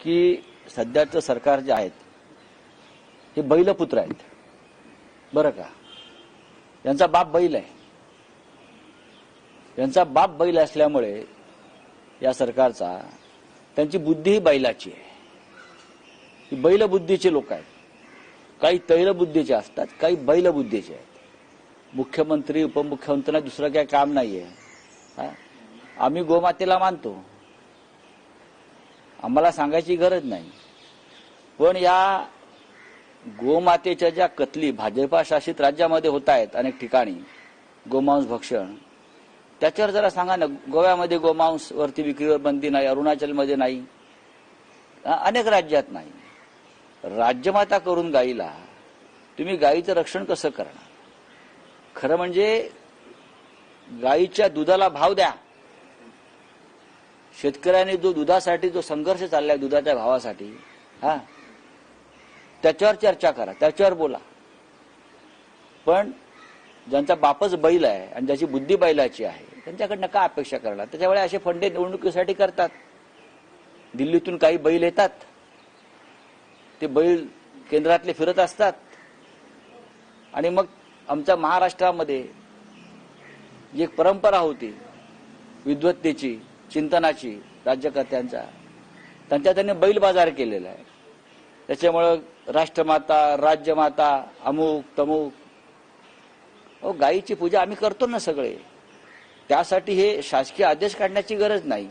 की सध्याचं सरकार जे आहेत हे बैलपुत्र आहेत. बरं का? यांचा बाप बैल आहे. यांचा बाप बैल असल्यामुळे या सरकारचा त्यांची बुद्धी ही बैलाची आहे. ही बैलबुद्धीचे लोक आहेत. काही तैलबुद्धीचे असतात काही बैलबुद्धीचे आहेत. मुख्यमंत्री उपमुख्यमंत्र्यांना दुसरं काही काम नाही हा? आम्ही गोमातेला मानतो. आम्हाला सांगायची गरज नाही. पण या गोमातेच्या ज्या कतली भाजपा शासित राज्यामध्ये होत आहेत अनेक ठिकाणी गोमांस भक्षण त्याच्यावर जरा सांगा ना गोव्यामध्ये गोमांस वरती विक्रीवर बंदी नाही अरुणाचलमध्ये नाही अनेक राज्यात नाही. राज्यमाता करून गाईला तुम्ही गाईचं रक्षण कसं करणार? खरं म्हणजे गाईच्या दुधाला भाव द्या. शेतकऱ्यांनी जो दुधासाठी जो संघर्ष चाललाय दुधाच्या भावासाठी हा? त्याच्यावर चर्चा करा त्याच्यावर बोला. पण ज्यांचा बापच बैल आहे आणि ज्याची बुद्धी बैलाची आहे त्यांच्याकडनं का अपेक्षा करणार? त्याच्यामुळे असे फंडे निवडणुकीसाठी करतात. दिल्लीतून काही बैल येतात. ते बैल केंद्रातले फिरत असतात. आणि मग आमच्या महाराष्ट्रामध्ये जी एक परंपरा होती विद्वत्तेची चिंतनाची राज्यकर्त्यांचा. त्यांच्या त्यांनी बैल बाजार केलेला आहे. त्याच्यामुळं राष्ट्रमाता राज्यमाता अमुक तमुक. अहो गायीची पूजा आम्ही करतो ना सगळे. त्यासाठी हे शासकीय आदेश काढण्याची गरज नाही.